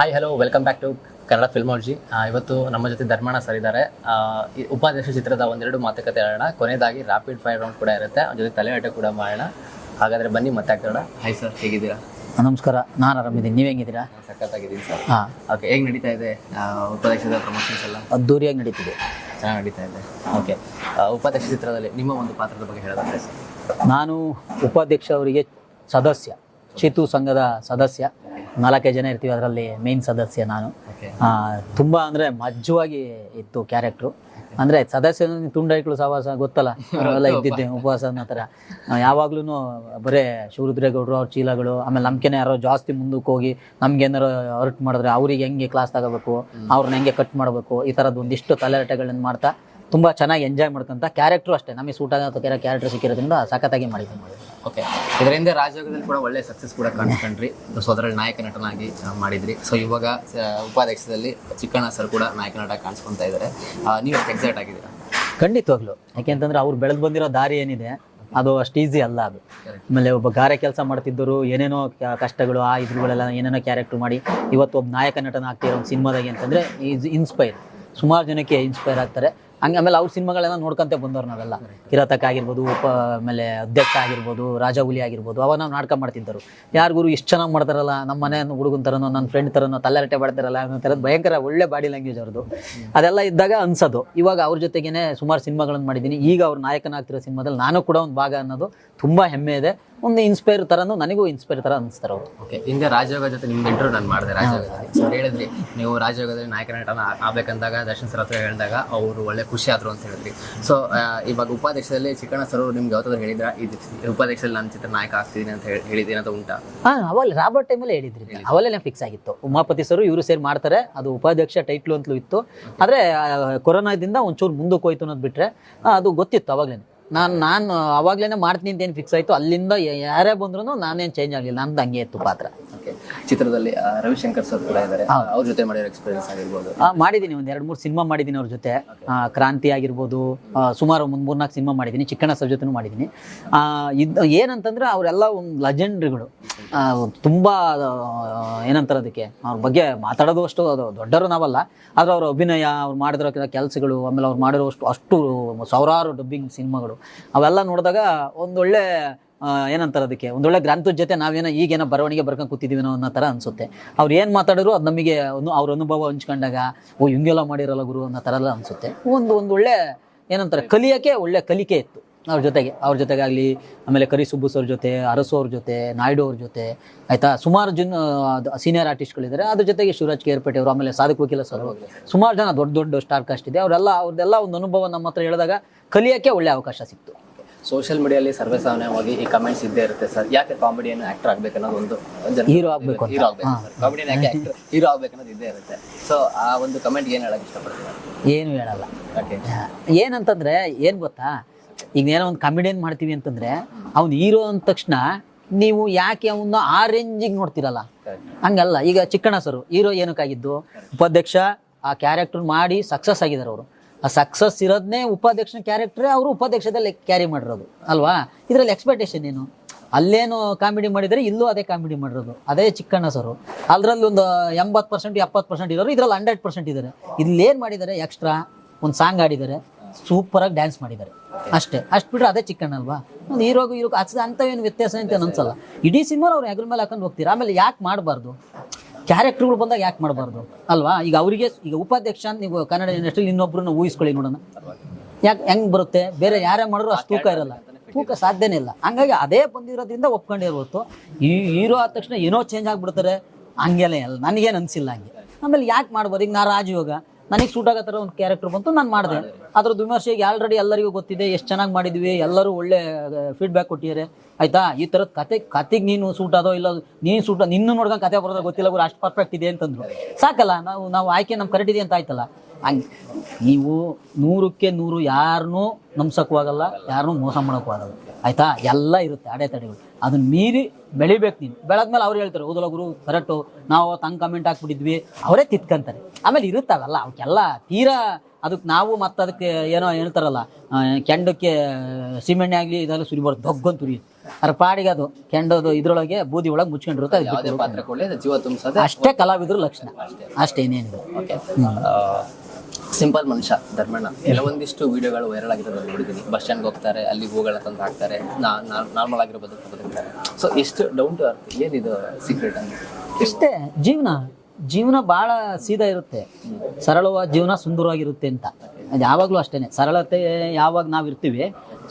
Hi hello welcome back to Kannada filmology ಇವತ್ತು ನಮ್ಮ ಜೊತೆ ಧರ್ಮಣ ಸರ್ ಇದ್ದಾರೆ. ಉಪಾಧ್ಯಕ್ಷ ಚಿತ್ರದ ಒಂದೆರಡು ಮಾತುಕತೆ ಹೇಳೋಣ ಕೊನೆಯದಾಗಿ ರ್ಯಾಪಿಡ್ ಫೈರ್ ರೌಂಡ್ ಕೂಡ ಇರುತ್ತೆ. ಅವ್ರ ಜೊತೆ ತಲೆಹರಟೆ ಕೂಡ ಮಾಡೋಣ. ಹಾಗಾದರೆ ಬನ್ನಿ ಮತ್ತೆ ಆಗ್ತಾಡ ಹಾಯ್ ಸರ್ ಹೇಗಿದ್ದೀರಾ? ನಮಸ್ಕಾರ. ನಾನು ಆರಾಮಿದ್ದೀನಿ. ನೀವು ಹೆಂಗಿದ್ದೀರಾ? ಸಖತ್ತಾಗಿದ್ದೀನಿ ಸರ್ ಹಾಂ. ಓಕೆ ಹೇಗೆ ನಡೀತಾ ಇದೆ ಉಪಾಧ್ಯಕ್ಷದ ಪ್ರಮೋಷನ್ಸ್ ಎಲ್ಲ? ಅದ್ದೂರಿಯಾಗಿ ನಡೀತಿದೆ. ಚೆನ್ನಾಗಿ ನಡೀತಾ ಇದೆ. ಓಕೆ ಉಪಾಧ್ಯಕ್ಷ ಚಿತ್ರದಲ್ಲಿ ನಿಮ್ಮ ಒಂದು ಪಾತ್ರದ ಬಗ್ಗೆ ಹೇಳೋದಾದ್ರೆ ಸರ್ ನಾನು ಉಪಾಧ್ಯಕ್ಷ ಅವರಿಗೆ ಸದಸ್ಯ ಚಿತು ಸಂಘದ ಸದಸ್ಯ. ನಾಲ್ಕೈದು ಜನ ಇರ್ತೀವಿ ಅದರಲ್ಲಿ ಮೇನ್ ಸದಸ್ಯ ನಾನು. ಆ, ತುಂಬ ಅಂದರೆ ಮಜ್ಜವಾಗಿ ಇತ್ತು ಕ್ಯಾರೆಕ್ಟ್ರು ಅಂದರೆ ಸದಸ್ಯ ತುಂಡೈಕ್ಳು ಸಹವಾಸ ಗೊತ್ತಲ್ಲ? ಅವೆಲ್ಲ ಇದ್ದಿದ್ದೆ ಉಪವಾಸ ಅನ್ನೋ ಥರ ಯಾವಾಗ್ಲೂ ಬರೇ ಶಿವರುದ್ರೇಗೌಡರು ಅವ್ರ ಚೀಲಗಳು ಆಮೇಲೆ ನಮ್ಗೆನೆ ಯಾರೋ ಜಾಸ್ತಿ ಮುಂದಕ್ಕೆ ಹೋಗಿ ನಮ್ಗೆ ಏನಾರು ಅರ್ಟ್ ಮಾಡಿದ್ರೆ ಅವ್ರಿಗೆ ಹೆಂಗೆ ಕ್ಲಾಸ್ ತಗೋಬೇಕು ಅವ್ರನ್ನ ಹೆಂಗೆ ಕಟ್ ಮಾಡಬೇಕು ಈ ಥರದ್ದು ಒಂದಿಷ್ಟು ತಲೆರಟೆಗಳನ್ನ ಮಾಡ್ತಾ ತುಂಬ ಚೆನ್ನಾಗಿ ಎಂಜಾಯ್ ಮಾಡ್ಕೊಂತ ಕ್ಯಾರೆಕ್ಟ್ರು ಅಷ್ಟೇ. ನಮಗೆ ಸೂಟ್ ಆಗೋ ಕ್ಯಾರೆಕ್ಟರ್ ಸಿಕ್ಕಿರೋದ್ರಿಂದ ಸಖತ್ತಾಗಿ ಮಾಡಿದ್ದೀನಿ ಓಕೆ ಇದರಿಂದ ರಾಜಯೋಗದಲ್ಲಿ ಕೂಡ ಒಳ್ಳೆ ಸಕ್ಸಸ್ ಕೂಡ ಕಾಣಿಸ್ಕೊಂಡ್ರಿ. ಸೊ ಅದರಲ್ಲಿ ನಾಯಕ ನಟನಾಗಿ ಮಾಡಿದ್ರಿ. ಸೊ ಇವಾಗ ಉಪಾಧ್ಯಕ್ಷದಲ್ಲಿ ಚಿಕ್ಕಣ್ಣ ಸರ್ ಕೂಡ ನಾಯಕ ನಟ ಕಾಣಿಸ್ಕೊಂತ ಇದ್ದಾರೆ ನೀವು ಎಷ್ಟು ಎಕ್ಸೈಟ್ ಆಗಿದ್ದೀರಾ? ಖಂಡಿತವಾಗ್ಲು. ಯಾಕೆಂತಂದ್ರೆ ಅವ್ರು ಬೆಳೆದು ಬಂದಿರೋ ದಾರಿ ಏನಿದೆ ಅದು ಅಷ್ಟು ಈಸಿ ಅಲ್ಲ ಅದು. ಆಮೇಲೆ ಒಬ್ಬ ಗಾರೆ ಕೆಲಸ ಮಾಡ್ತಿದ್ದರು ಏನೇನೋ ಕಷ್ಟಗಳು ಆ ಇದ್ರುಗಳೆಲ್ಲ ಏನೇನೋ ಕ್ಯಾರೆಕ್ಟರ್ ಮಾಡಿ ಇವತ್ತು ಒಬ್ಬ ನಾಯಕ ನಟನ ಆಗ್ತಿರೋ ಒಂದು ಸಿನಿಮಾದಾಗೆ ಅಂತಂದ್ರೆ ಈಸ್ ಇನ್ಸ್ಪೈರ್ ಸುಮಾರು ಜನಕ್ಕೆ ಇನ್ಸ್ಪೈರ್ ಆಗ್ತಾರೆ. ಹಂಗೆ ಆಮೇಲೆ ಅವ್ರ ಸಿನಿಮಾಗಳೆಲ್ಲ ನೋಡ್ಕೊಂತ ಬಂದವ್ರು ನಾವೆಲ್ಲ. ಕಿರಾತಕ ಆಗಿರ್ಬೋದು, ಉಪ, ಆಮೇಲೆ ಅಧ್ಯಕ್ಷ ಆಗಿರ್ಬೋದು, ರಾಜಹುಲಿ ಆಗಿರ್ಬೋದು ಅವಾಗ ನಾವು ನಾಟಕ ಮಾಡ್ತಿದ್ದರು ಯಾರು ಗುರು ಇಷ್ಟು ಚೆನ್ನಾಗಿ ಮಾಡ್ತಾರಲ್ಲ ನಮ್ಮ ಮನೆ ಹುಡುಗನ ಥರನೋ ನನ್ನ ಫ್ರೆಂಡ್ ಥರನೋ ತಲೆರಟೆ ಮಾಡ್ತಾರಲ್ಲ ಅನ್ನೋ ಥರದ್ದು ಭಯಂಕರ ಒಳ್ಳೆ ಬಾಡಿ ಲ್ಯಾಂಗ್ವೇಜ್ ಅವ್ರದ್ದು ಅದೆಲ್ಲ ಇದ್ದಾಗ ಅನ್ಸೋದು. ಇವಾಗ ಅವ್ರ ಜೊತೆಗೇನೆ ಸುಮಾರು ಸಿನಿಮಾಗಳನ್ನು ಮಾಡಿದ್ದೀನಿ ಈಗ ಅವ್ರ ನಾಯಕನಾಗ್ತಿರೋ ಸಿನಿಮಾದಲ್ಲಿ ನಾನು ಕೂಡ ಒಂದು ಭಾಗ ಅನ್ನೋದು ತುಂಬ ಹೆಮ್ಮೆ ಇದೆ. ಒಂದು ಇನ್ಸ್ಪೈರ್ ಥರನೂ ನನಗೂ ಇನ್ಸ್ಪೈರ್ ಥರ ಅನಿಸ್ತಾರೆ ಅವರು. ಓಕೆ ಹಿಂದೆ ರಾಜಯೋಗ ಜೊತೆ ನಿಮ್ಗೆ ಇಂಟರ್ವ್ಯೂ ನಾನು ಮಾಡಿದೆ ರಾಜಯೋಗದಲ್ಲಿ ಹೇಳಿದ್ಲಿ ಹೇಳಿದ್ರಿ ನೀವು ರಾಜಯೋಗದಲ್ಲಿ ನಾಯಕ ನಟನ ಆಗ್ಬೇಕಂದಾಗ ದರ್ಶನ್ ಸರ್ ಹತ್ರ ಹೇಳಿದಾಗ ಅವರು ಒಳ್ಳೆ ಖುಷಿ ಆದ್ರು ಅಂತ ಹೇಳಿದ್ರಿ. ಸೊ ಇವಾಗ ಉಪಾಧ್ಯಕ್ಷದಲ್ಲಿ ಚಿಕ್ಕಣ್ಣ ಸರ್ ನಿಮ್ಗೆ ಯಾವತ್ತಾದ್ರು ಹೇಳಿದ್ರ? ಇದು ಉಪಾಧ್ಯಕ್ಷದಲ್ಲಿ ನಾನು ಚಿತ್ರ ನಾಯಕ ಆಗ್ತಿದ್ದೀನಿ ಅಂತ ಹೇಳಿ ಹೇಳಿದ್ದೀನಿ ಅಂತ ಉಂಟಾ? ಹಾಂ ಅವಾಗ ರಾಬರ್ಟ್ ಟೈಮಲ್ಲಿ ಹೇಳಿದ್ರಿ. ಅವಲ್ಲೇ ಫಿಕ್ಸ್ ಆಗಿತ್ತು. ಉಮಾಪತಿ ಸರ್ ಇವರು ಸೇರಿ ಮಾಡ್ತಾರೆ ಅದು ಉಪಾಧ್ಯಕ್ಷ ಟೈಟ್ಲು ಅಂತಲೂ ಇತ್ತು. ಆದರೆ ಕೊರೋನಾದಿಂದ ಒಂಚೂರು ಮುಂದಕ್ಕೆ ಹೋಯ್ತು ಅನ್ನೋದು ಬಿಟ್ಟರೆ ಅದು ಗೊತ್ತಿತ್ತು ಅವಾಗಲೇ ನಾನು ನಾನು ಅವಾಗ್ಲೇ ಮಾಡ್ತೀನಿ ಅಂತ ಏನು ಫಿಕ್ಸ್ ಆಯಿತು ಅಲ್ಲಿಂದ ಯಾರೇ ಬಂದ್ರು ನಾನೇನು ಚೇಂಜ್ ಆಗಲಿಲ್ಲ ನಂದು ಹಂಗೆ ಇತ್ತು ಪಾತ್ರ. ಚಿತ್ರದಲ್ಲಿ ರವಿಶಂಕರ್ ಸರ್ ಕೂಡ ಇದ್ದಾರೆ ಅವ್ರ ಜೊತೆ ಮಾಡಿರೋ ಎಕ್ಸ್ಪೀರಿಯನ್ಸ್ ಆಗಿರ್ಬೋದು. ಮಾಡಿದ್ದೀನಿ ಒಂದು ಎರಡು ಮೂರು ಸಿನಿಮಾ ಮಾಡಿದ್ದೀನಿ ಅವ್ರ ಜೊತೆ. ಕ್ರಾಂತಿ ಆಗಿರ್ಬೋದು ಸುಮಾರು ಒಂದು ಮೂರ್ನಾಲ್ಕು ಸಿನಿಮಾ ಮಾಡಿದ್ದೀನಿ ಚಿಕ್ಕಣ್ಣ ಸರ್ ಜೊತೆನೂ ಮಾಡಿದ್ದೀನಿ ಇದು ಇದ್ ಏನಂತಂದ್ರೆ ಅವರೆಲ್ಲ ಒಂದು ಲಜೆಂಡ್ರಿಗಳು ತುಂಬ ಏನಂತಾರೆ ಅದಕ್ಕೆ ಅವ್ರ ಬಗ್ಗೆ ಮಾತಾಡೋದು ಅಷ್ಟು ಅದು ದೊಡ್ಡರು ನಾವಲ್ಲ ಆದರೆ ಅವ್ರ ಅಭಿನಯ ಅವ್ರು ಮಾಡಿದಿರೋ ಕೆಲಸಗಳು ಆಮೇಲೆ ಅವ್ರು ಮಾಡಿರೋ ಅಷ್ಟು ಅಷ್ಟು ಸಾವಿರಾರು ಡಬ್ಬಿಂಗ್ ಸಿನಿಮಾಗಳು. ಅವೆಲ್ಲ ನೋಡಿದಾಗ ಒಂದೊಳ್ಳೆ ಏನಂತಾರೆ ಅದಕ್ಕೆ, ಒಂದೊಳ್ಳೆ ಗ್ರಂಥದ ಜೊತೆ ನಾವೇನೋ ಈಗೇನೋ ಬರವಣಿಗೆ ಬರ್ಕೊಂಡು ಕೂತಿದ್ದೀವಿ ಅನ್ನೋ ಥರ ಅನ್ಸುತ್ತೆ. ಅವ್ರು ಏನು ಮಾತಾಡಿದ್ರು ಅದು ನಮಗೆ ಒಂದು ಅವ್ರ ಅನುಭವ ಹಂಚ್ಕೊಂಡಾಗ, ಓ, ಹಿಂಗೆಲ್ಲ ಮಾಡಿರಲ್ಲ ಗುರು ಅನ್ನೋ ಥರ ಎಲ್ಲ ಅನ್ಸುತ್ತೆ. ಒಂದು, ಒಂದೊಳ್ಳೆ ಏನಂತಾರೆ, ಕಲಿಯೋಕ್ಕೆ ಒಳ್ಳೆ ಕಲಿಕೆ ಇತ್ತು. ಅವ್ರ ಜೊತೆಗೆ ಅವ್ರ ಜೊತೆಗಾಗಲಿ ಆಮೇಲೆ ಕರಿ ಸುಬ್ಬು ಸರ್ ಜೊತೆ ಅರಸು ಅವ್ರ ಜೊತೆ ನಾಯ್ಡು ಅವ್ರ ಜೊತೆ ಆಯ್ತಾ? ಸುಮಾರು ಜನ ಸೀನಿಯರ್ ಆರ್ಟಿಸ್ಟ್ಗಳಿದ್ದಾರೆ ಅದ್ರ ಜೊತೆಗೆ ಶಿವರಾಜ್ ಕೇರ್ಪೇಟೆ ಅವರು ಆಮೇಲೆ ಸಾಧಕ್ ವಕೀಲ ಸರ್ ಸುಮಾರು ಜನ ದೊಡ್ಡ ದೊಡ್ಡ ಸ್ಟಾರ್ ಕಾಸ್ಟ್ ಇದೆ. ಅವರೆಲ್ಲ ಅವ್ರದ್ದೆಲ್ಲ ಒಂದು ಅನುಭವ ನಮ್ಮ ಹತ್ರ ಹೇಳಿದಾಗ ಕಲಿಯೋಕ್ಕೆ ಒಳ್ಳೆ ಅವಕಾಶ ಸಿಕ್ತು. ಸೋಷಿಯಲ್ ಮೀಡಿಯಲ್ಲಿ ಸರ್ವೇಸಾಮಾನ್ಯವಾಗಿ ಈ ಕಮೆಂಟ್ಸ್ ಇದ್ದೇ ಇರುತ್ತೆ ಸರ್ ಯಾಕೆ ಕಾಮಿಡಿಯನ್ ಆಕ್ಟರ್ ಆಗ್ಬೇಕು ಅನ್ನೋದು ಒಂದು ಹೀರೋ ಆಗ್ಬೇಕು ಹೀರೋ ಆಗ್ಬೇಕು ಕಾಮಿಡಿಯನ್ ಯಾಕೆ ಆಕ್ಟರ್ ಹೀರೋ ಆಗ್ಬೇಕು ಅನ್ನೋದು ಇದ್ದೇ ಇರುತ್ತೆ. ಸೊ ಆ ಒಂದು ಕಮೆಂಟ್ ಏನು ಹೇಳಕ್ ಇಷ್ಟಪಡ್ತೀನಿ ಏನು ಹೇಳಲ್ಲ. ಏನಂತಂದ್ರೆ ಏನ್ ಗೊತ್ತಾ? ಈಗ ಏನೋ ಒಂದು ಕಾಮಿಡಿಯನ್ ಮಾಡ್ತೀವಿ ಅಂತಂದ್ರೆ ಅವ್ನು ಹೀರೋ ಅಂದ ತಕ್ಷಣ ನೀವು ಯಾಕೆ ಅವನ್ನ ಆ ರೇಂಜಿಗೆ ನೋಡ್ತಿರಲ್ಲ? ಹಂಗಲ್ಲ. ಈಗ ಚಿಕ್ಕಣ್ಣ ಸರು ಹೀರೋ ಏನಕ್ಕಾಗಿದ್ದು? ಉಪಾಧ್ಯಕ್ಷ ಆ ಕ್ಯಾರೆಕ್ಟರ್ ಮಾಡಿ ಸಕ್ಸಸ್ ಆಗಿದ್ದಾರೆ ಅವರು. ಆ ಸಕ್ಸಸ್ ಇರೋದನ್ನೇ ಉಪಾಧ್ಯಕ್ಷನ ಕ್ಯಾರೆಕ್ಟ್ರೇ ಅವರು ಉಪಾಧ್ಯಕ್ಷದಲ್ಲಿ ಕ್ಯಾರಿ ಮಾಡಿರೋದು. ಅಲ್ವಾ? ಇದರಲ್ಲಿ ಎಕ್ಸ್ಪೆಕ್ಟೇಷನ್ ಏನು? ಅಲ್ಲೇನು ಕಾಮಿಡಿ ಮಾಡಿದರೆ ಇಲ್ಲೂ ಅದೇ ಕಾಮಿಡಿ ಮಾಡಿರೋದು. ಅದೇ ಚಿಕ್ಕಣ್ಣ ಸರು ಅದರಲ್ಲಿ ಒಂದು ಎಂಬತ್ತು ಪರ್ಸೆಂಟ್ ಎಪ್ಪತ್ತು ಪರ್ಸೆಂಟ್ ಇರೋರು ಇದರಲ್ಲಿ ಹಂಡ್ರೆಡ್ ಪರ್ಸೆಂಟ್ ಇದ್ದಾರೆ. ಇಲ್ಲಿ ಏನು ಮಾಡಿದ್ದಾರೆ? ಎಕ್ಸ್ಟ್ರಾ ಒಂದು ಸಾಂಗ್ ಆಡಿದ್ದಾರೆ ಸೂಪರಾಗಿ ಡ್ಯಾನ್ಸ್ ಮಾಡಿದ್ದಾರೆ. ಅಷ್ಟೇ. ಅಷ್ಟು ಬಿಟ್ರೆ ಅದೇ ಚಿಕ್ಕಣ್ಣ ಅಲ್ವಾ? ಒಂದು ಹೀರೋಗೂ ಹೀರೋಗೂ ಅಚ್ಚ ಅಂಥವೇನು ವ್ಯತ್ಯಾಸ ಅಂತ ಅನ್ಸಲ್ಲ. ಇಡೀ ಸಿನಿಮಾ ಅವ್ರು ಹೆಗಲ ಮೇಲೆ ಹಾಕೊಂಡು ಹೋಗ್ತೀರಾ? ಆಮೇಲೆ ಯಾಕೆ ಮಾಡಬಾರ್ದು? ಕ್ಯಾರೆಕ್ಟರ್ಗಳು ಬಂದಾಗ ಯಾಕೆ ಮಾಡಬಾರ್ದು? ಅಲ್ವಾ? ಈಗ ಅವರಿಗೆ, ಈಗ ಉಪಾಧ್ಯಕ್ಷ ಅಂತ ನೀವು ಕನ್ನಡ ಇಂಡಸ್ಟ್ರಿಲಿ ಇನ್ನೊಬ್ಬರನ್ನ ಊಹಿಸ್ಕೊಳ್ಳಿ ನೋಡೋಣ. ಯಾಕೆ, ಹೆಂಗ್ ಬರುತ್ತೆ? ಬೇರೆ ಯಾರೇ ಮಾಡಿದ್ರು ಅಷ್ಟು ತೂಕ ಇರಲ್ಲ. ತೂಕ ಸಾಧ್ಯನೇ ಇಲ್ಲ. ಹಂಗಾಗಿ ಅದೇ ಬಂದಿರೋದ್ರಿಂದ ಒಪ್ಕೊಂಡಿರ್ಬೋದು ಈ ಹೀರೋ ಆದ ತಕ್ಷಣ ಏನೋ ಚೇಂಜ್ ಆಗಿಬಿಡ್ತಾರೆ. ಹಂಗೆಲ್ಲ ಇಲ್ಲ. ನನಗೇನು ಅನ್ಸಿಲ್ಲ ಹಂಗೆ. ಆಮೇಲೆ ಯಾಕೆ ಮಾಡ್ಬೋದು ಈಗ ನಾ ರಾಜಯೋಗ. ನನಗೆ ಸೂಟ್ ಆಗೋ ಥರ ಒಂದು ಕ್ಯಾರೆಕ್ಟರ್ ಬಂತು ನಾನು ಮಾಡಿದೆ. ಅದ್ರದ್ದು ವಿಮರ್ಶೆಗೆ ಆಲ್ರೆಡಿ ಎಲ್ಲರಿಗೂ ಗೊತ್ತಿದೆ ಎಷ್ಟು ಚೆನ್ನಾಗಿ ಮಾಡಿದ್ವಿ ಎಲ್ಲರೂ ಒಳ್ಳೆ ಫೀಡ್ಬ್ಯಾಕ್ ಕೊಟ್ಟಿದ್ದಾರೆ ಆಯ್ತಾ? ಈ ಥರದ ಕತೆ ಕತೆಗೆ ನೀನು ಸೂಟ್ ಆದೋ ಇಲ್ಲ ನೀನು ಸೂಟ್ ನಿನ್ನೂ ನೋಡ್ಕೊಂಡು ಕತೆ ಬರೋದ್ರೆ ಗೊತ್ತಿಲ್ಲ ಗುರು ಅಷ್ಟು ಪರ್ಫೆಕ್ಟ್ ಇದೆ ಅಂತಂದ್ರು. ಸಾಕಲ್ಲ ನಾವು ನಾವು ಆಯ್ಕೆ ನಮ್ಮ ಕರೆಕ್ಟ್ ಇದೆ ಅಂತ ಆಯ್ತಲ್ಲ. ಹಂಗೆ ನೀವು ನೂರಕ್ಕೆ ನೂರು ಯಾರನ್ನೂ ನಂಬ್ಸಕ್ಕೂ ಆಗಲ್ಲ ಯಾರನ್ನೂ ಮೋಸ ಮಾಡೋಕ್ಕೂ ಆಗಲ್ಲ. ಆಯ್ತಾ? ಎಲ್ಲ ಇರುತ್ತೆ ಅಡೆತಡೆಗಳು. ಅದನ್ನ ಮೀರಿ ಬೆಳಿಬೇಕು ನೀನು. ಬೆಳೆದ್ಮೇಲೆ ಅವ್ರು ಹೇಳ್ತಾರೆ ಓದಲ ಗುರು ಕರೆಕ್ಟು. ನಾವು ತಂಗ್ ಕಮೆಂಟ್ ಹಾಕ್ಬಿಟ್ಟಿದ್ವಿ. ಅವರೇ ತಿತ್ಕೊಂತಾರೆ. ಆಮೇಲೆ ಇರುತ್ತಾವಲ್ಲ ಅವಕ್ಕೆಲ್ಲ ತೀರಾ ಅದಕ್ಕೆ ನಾವು ಮತ್ತೆ ಅದಕ್ಕೆ ಏನೋ ಹೇಳ್ತಾರಲ್ಲ ಕೆಂಡಕ್ಕೆ ಸಿಮೆಣ್ಣೆ ಆಗಲಿ ಇದೆಲ್ಲ ಸುರಿಬಾರ್ದು ದೊಗ್ಗೊಂದು ತುರಿಯುತ್ತೆ. ಅದ್ರ ಪಾಡಿಗೆ ಅದು ಕೆಂಡೋದು ಇದ್ರೊಳಗೆ ಬೂದಿ ಒಳಗೆ ಮುಚ್ಕೊಂಡಿರುತ್ತೆ ಅದು ಜೀವ ತುಂಬಿಸೋದೆ ಅಷ್ಟೇ ಕಲಾವಿದ್ರು ಲಕ್ಷಣ. ಅಷ್ಟೇ. ಇನ್ನೇನಿದೆ ಸಿಂಪಲ್ ಮನುಷ್ಯ, ಧರ್ಮಣ್ಣ. ಕೆಲವೊಂದಿಷ್ಟು ವಿಡಿಯೋಗಳು ವೈರಲ್ ಆಗಿರೋದು ನೋಡಿದ್ದೀನಿ. ಬಸ್ ಸ್ಟ್ಯಾಂಡ್ಗೆ ಹೋಗ್ತಾರೆ, ಅಲ್ಲಿ ಹೂಗಳ ತಂದು ಹಾಕ್ತಾರೆ ನಾರ್ಮಲ್ ಆಗಿರೋ ಬದುಕು ಬದುಕ್ತಾರೆ. ಸೊ ಎಷ್ಟು ಡೌನ್ ಟು ಅರ್ತ್ ಏನಿದು ಸೀಕ್ರೆಟ್ ಅಂತ? ಇಷ್ಟೇ, ಜೀವನ. ಜೀವನ ಬಹಳ ಸೀದಾ ಇರುತ್ತೆ. ಸರಳವಾದ ಜೀವನ ಸುಂದರವಾಗಿರುತ್ತೆ ಅಂತ. ಯಾವಾಗಲೂ ಅಷ್ಟೇನೆ. ಸರಳತೆ ಯಾವಾಗ ನಾವು ಇರ್ತೀವಿ,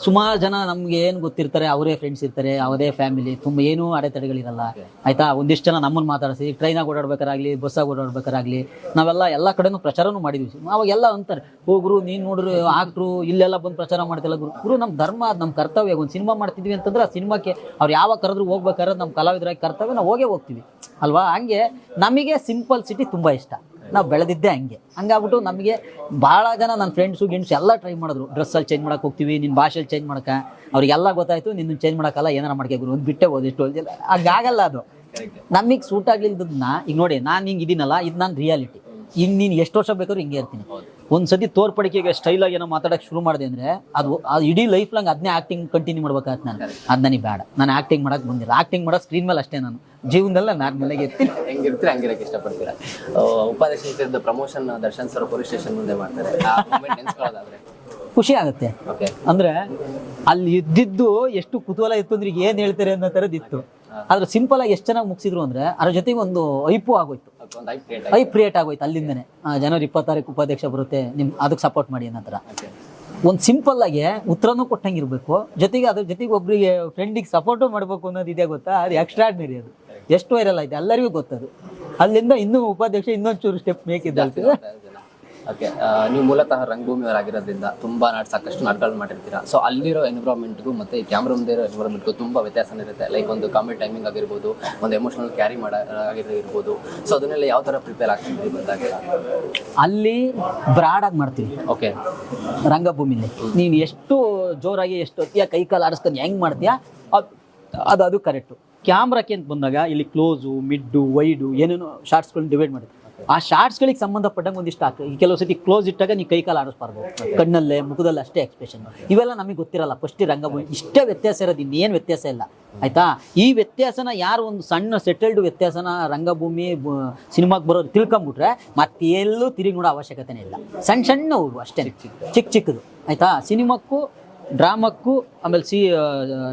ಸುಮಾರು ಜನ ನಮ್ಗೆ ಏನು ಗೊತ್ತಿರ್ತಾರೆ, ಅವರೇ ಫ್ರೆಂಡ್ಸ್ ಇರ್ತಾರೆ ಅವರೇ ಫ್ಯಾಮಿಲಿ ತುಂಬ ಏನೂ ಅಡೆತಡೆಗಳಿರಲ್ಲ. ಆಯ್ತಾ? ಒಂದಿಷ್ಟು ಜನ ನಮ್ಮನ್ನು ಮಾತಾಡಿಸಿ ಟ್ರೈನಾಗ ಓಡಾಡ್ಬೇಕಾರಾಗ್ಲಿ ಬಸ್ಸಾಗ ಓಡಾಡ್ಬೇಕಾರಾಗ್ಲಿ, ನಾವೆಲ್ಲ ಎಲ್ಲ ಕಡೆನೂ ಪ್ರಚಾರನೂ ಮಾಡಿದ್ವಿ. ಅವಾಗೆಲ್ಲ ಅಂತಾರೆ, ಓ ಗುರು, ನೀನು ನೋಡ್ರಿ ಆಕ್ಟ್ರು ಇಲ್ಲೆಲ್ಲ ಬಂದು ಪ್ರಚಾರ ಮಾಡ್ತಿಲ್ಲ ಗುರು. ಗುರು ನಮ್ಮ ಧರ್ಮ ನಮ್ಮ ಕರ್ತವ್ಯ. ಒಂದು ಸಿನಿಮಾ ಮಾಡ್ತಿದ್ವಿ ಅಂತಂದ್ರೆ ಆ ಸಿನಿಮಾಕ್ಕೆ ಅವ್ರು ಯಾವಾಗ ಕರೆದ್ರು ಹೋಗ್ಬೇಕಾದ್ರೆ ನಮ್ಮ ಕಲಾವಿದರಾಗಿ ಕರ್ತವ್ಯ ನಾವು ಹೋಗೇ ಹೋಗ್ತೀವಿ. ಅಲ್ವಾ? ಹಂಗೆ ನಮಗೆ ಸಿಂಪಲ್ ಸಿಟಿ ತುಂಬ ಇಷ್ಟ. ನಾವು ಬೆಳೆದಿದ್ದೆ ಹಂಗೆ. ಹಂಗಾಗ್ಬಿಟ್ಟು ನಮಗೆ ಭಾಳ ಜನ ನನ್ನ ಫ್ರೆಂಡ್ಸು ಗಿಂಡ್ಸು ಎಲ್ಲ ಟ್ರೈ ಮಾಡಿದ್ರು. ಡ್ರೆಸ್ಸಲ್ಲಿ ಚೇಂಜ್ ಮಾಡೋಕೆ ಹೋಗ್ತೀವಿ ನಿನ್ನ ಭಾಷೆಲಿ ಚೇಂಜ್ ಮಾಡೋಕೆ. ಅವ್ರಿಗೆಲ್ಲ ಗೊತ್ತಾಯ್ತು ನಿನ್ನ ಚೇಂಜ್ ಮಾಡೋಕ್ಕಲ್ಲ ಏನಾರ ಮಾಡ್ಕೆ ಗುರು ಒಂದು ಬಿಟ್ಟೆ ಹೋದ್ ಇಷ್ಟು ಹೋದಿಲ್ಲ ಹಂಗಾಗಲ್ಲ ಅದು. ನಮಗೆ ಸೂಟ್ ಆಗಲಿಲ್ಲದನ್ನ ಈಗ ನೋಡಿ ನಾನು ಹಿಂಗೆ ಇದೀನಲ್ಲ, ಇದು ನನ್ನ ರಿಯಾಲಿಟಿ ಈಗ ನೀನು ಎಷ್ಟು ವರ್ಷ ಬೇಕಾದ್ರೂ ಹಿಂಗೆ ಇರ್ತೀನಿ. ಒಂದ್ಸತಿ ತೋರ್ಪಡಿಕೆಗೆ ಸ್ಟೈಲಾಗಿ ಏನೋ ಮಾತಾಡಕ್ಕೆ ಶುರು ಮಾಡಿದೆ ಅಂದ್ರೆ ಅದು ಅದು ಇಡೀ ಲೈಫ್ ಲಾಂಗ್ ಅದನ್ನೇ ಆಕ್ಟಿಂಗ್ ಕಂಟಿನ್ಯೂ ಮಾಡ್ಬೇಕಾಗತ್ತೆ ನಾನು. ಅದು ನನಗೆ ಬೇಡ. ನಾನು ಆಕ್ಟಿಂಗ್ ಮಾಡೋಕೆ ಬಂದಿಲ್ಲ. ಆಕ್ಟಿಂಗ್ ಮಾಡೋ ಸ್ಕ್ರೀನ್ ಮೇಲೆ ಅಷ್ಟೇ ನಾನು. ಜೀವನದಲ್ಲ ನಾರ್ಮಲಾಗಿ ಇರ್ತೀನಿ ಹೆಂಗಿರ್ತೀರಾ ಹಂಗಿರಕ್ಕೆ ಇಷ್ಟಪಡ್ತೀರಾ? ಪಡ್ತೀರಾ ಉಪಾಧ್ಯಕ್ಷ promotion Darshan sir police station ಮುಂದೆ ಮಾಡ್ತಾರೆ. ಆ ಮೂಮೆಂಟ್ ನೆನ್ಸ್ಕೊಳ್ಳೋದಾದ್ರೆ? ಖುಷಿ ಆಗುತ್ತೆ. ಅಂದ್ರೆ ಅಲ್ಲಿ ಇದ್ದಿದ್ದು ಎಷ್ಟು ಕುತೂಹಲ ಇತ್ತು ಅಂದ್ರೆ ಈಗ ಏನ್ ಹೇಳ್ತಾರೆ ಅನ್ನೋ ತರದಿತ್ತು ಇತ್ತು. ಆದ್ರೆ ಸಿಂಪಲ್ ಆಗಿ ಎಷ್ಟು ಚೆನ್ನಾಗಿ ಮುಗಿಸಿದ್ರು ಅಂದ್ರೆ ಅದ್ರ ಜೊತೆಗೆ ಒಂದು ಐಪು ಆಗೋಯ್ತು. ಒಂದು ಐಪ್ ಕ್ರಿಯೇಟ್ ಆಗೋಯ್ತು ಅಲ್ಲಿಂದನೇ. ಜನವರಿ ಇಪ್ಪತ್ತಾರಕ್ಕೆ ಉಪಾಧ್ಯಕ್ಷ ಬರುತ್ತೆ ನಿಮ್ ಅದಕ್ಕೆ ಸಪೋರ್ಟ್ ಮಾಡಿ ಅನ್ನೋ ಥರ ಒಂದು ಸಿಂಪಲ್ ಆಗಿ ಉತ್ತರನೂ ಕೊಟ್ಟಂಗಿರ್ಬೇಕು. ಜೊತೆಗೆ ಅದ್ರ ಜೊತೆಗೆ ಒಬ್ರಿಗೆ ಫ್ರೆಂಡಿಗೆ ಸಪೋರ್ಟು ಮಾಡ್ಬೇಕು ಅನ್ನೋದು ಇದೆ ಗೊತ್ತಾ? ಅದು ಎಕ್ಸ್ಟ್ರಾಡ್ನರಿ ಅದು. ಎಷ್ಟು ವೈರಲ್ ಆಯ್ತು ಎಲ್ಲರಿಗೂ ಗೊತ್ತದು. ಅಲ್ಲಿಂದ ಇನ್ನೂ ಉಪಾಧ್ಯಕ್ಷ ಇನ್ನೊಂಚೂರು ಸ್ಟೆಪ್ ಮೇಕಿದ್ದಾಗ್ತದೆ ಓಕೆ ನೀವು ಮೂಲತಃ ರಂಗಭೂಮಿಯವರಾಗಿರೋದ್ರಿಂದ ತುಂಬಾ ನಾಟ್ ಸಾಕಷ್ಟು ನಾಟಕಗಳು ಮಾಡಿರ್ತೀರಾ? ಸೊ ಅಲ್ಲಿರೋ ಎನ್ವಿರಾನ್ಮೆಂಟ್ಗೂ ಮತ್ತೆ ಈ ಕ್ಯಾಮ್ರಾ ಮುಂದೆ ಇರೋ ಎನ್ವಿರಾನ್ಮೆಂಟ್ಗೂ ತುಂಬಾ ವ್ಯತ್ಯಾಸ ಇರುತ್ತೆ. ಲೈಕ್ ಒಂದು ಕಾಮಿಡಿ ಟೈಮಿಂಗ್ ಆಗಿರ್ಬೋದು ಒಂದು ಎಮೋಷನಲ್ ಕ್ಯಾರಿ ಮಾಡ ಆಗಿರ್ಬೋದು ಸೊ ಅದನ್ನೆಲ್ಲ ಯಾವ ಥರ ಪ್ರಿಪೇರ್ ಆಗ್ತಿದ್ದೀವಿ ಬಂದಾಗ ಅಲ್ಲಿ ಬ್ರಾಡ್ ಆಗಿ ಮಾಡ್ತೀವಿ. ಓಕೆ. ರಂಗಭೂಮಿಲಿ. ನೀನು ಎಷ್ಟು ಜೋರಾಗಿ ಎಷ್ಟು ಹೊತ್ತಿಯ ಕೈ ಕಾಲು ಆಡಿಸ್ಕೊಂಡು ಹೆಂಗ್ ಮಾಡ್ತೀಯಾ? ಅದ್- ಅದು ಅದು ಕರೆಕ್ಟು ಕ್ಯಾಮ್ರಾಕ್ಕೆ ಅಂತ ಬಂದಾಗ ಇಲ್ಲಿ ಕ್ಲೋಸು ಮಿಡ್ಡು ವೈಡು ಏನೇನೋ ಶಾರ್ಟ್ಸ್ಗಳನ್ನ ಡಿವೈಡ್ ಮಾಡಿ ಆ ಶಾರ್ಟ್ಸ್ಗಳಿಗೆ ಸಂಬಂಧಪಟ್ಟಂಗೆ ಒಂದಿಷ್ಟು ಈ ಕೆಲವು ಸತಿ ಕ್ಲೋಸ್ ಇಟ್ಟಾಗ ನೀ ಕೈ ಕಾಲು ಆಡಿಸ್ಬಾರ್ದು. ಕಣ್ಣಲ್ಲೇ, ಮುಖದಲ್ಲಿ ಅಷ್ಟೇ ಎಕ್ಸ್ಪ್ರೆಷನ್ ಇವೆಲ್ಲ ನಮಗೆ ಗೊತ್ತಿರಲ್ಲ ಫಸ್ಟ್ ರಂಗಭೂಮಿ. ಇಷ್ಟೇ ವ್ಯತ್ಯಾಸ ಇರೋದು ಇನ್ನೇನು ವ್ಯತ್ಯಾಸ ಇಲ್ಲ. ಆಯ್ತಾ? ಈ ವ್ಯತ್ಯಾಸನ ಯಾರು ಒಂದು ಸಣ್ಣ ಸೆಟಲ್ಡ್ ವ್ಯತ್ಯಾಸನ ರಂಗಭೂಮಿ ಸಿನಿಮಾಗೆ ಬರೋದು ತಿಳ್ಕೊಂಬಿಟ್ರೆ ಮತ್ತೆಲ್ಲೂ ತಿರುಗಿ ನೋಡೋ ಅವಶ್ಯಕತೆನೇ ಇಲ್ಲ. ಸಣ್ಣ ಸಣ್ಣ ಅಷ್ಟೇ ಚಿಕ್ಕ ಚಿಕ್ಕದು. ಆಯ್ತಾ? ಸಿನಿಮಾಕ್ಕೂ ಡ್ರಾಮಕ್ಕೂ ಆಮೇಲೆ ಸಿ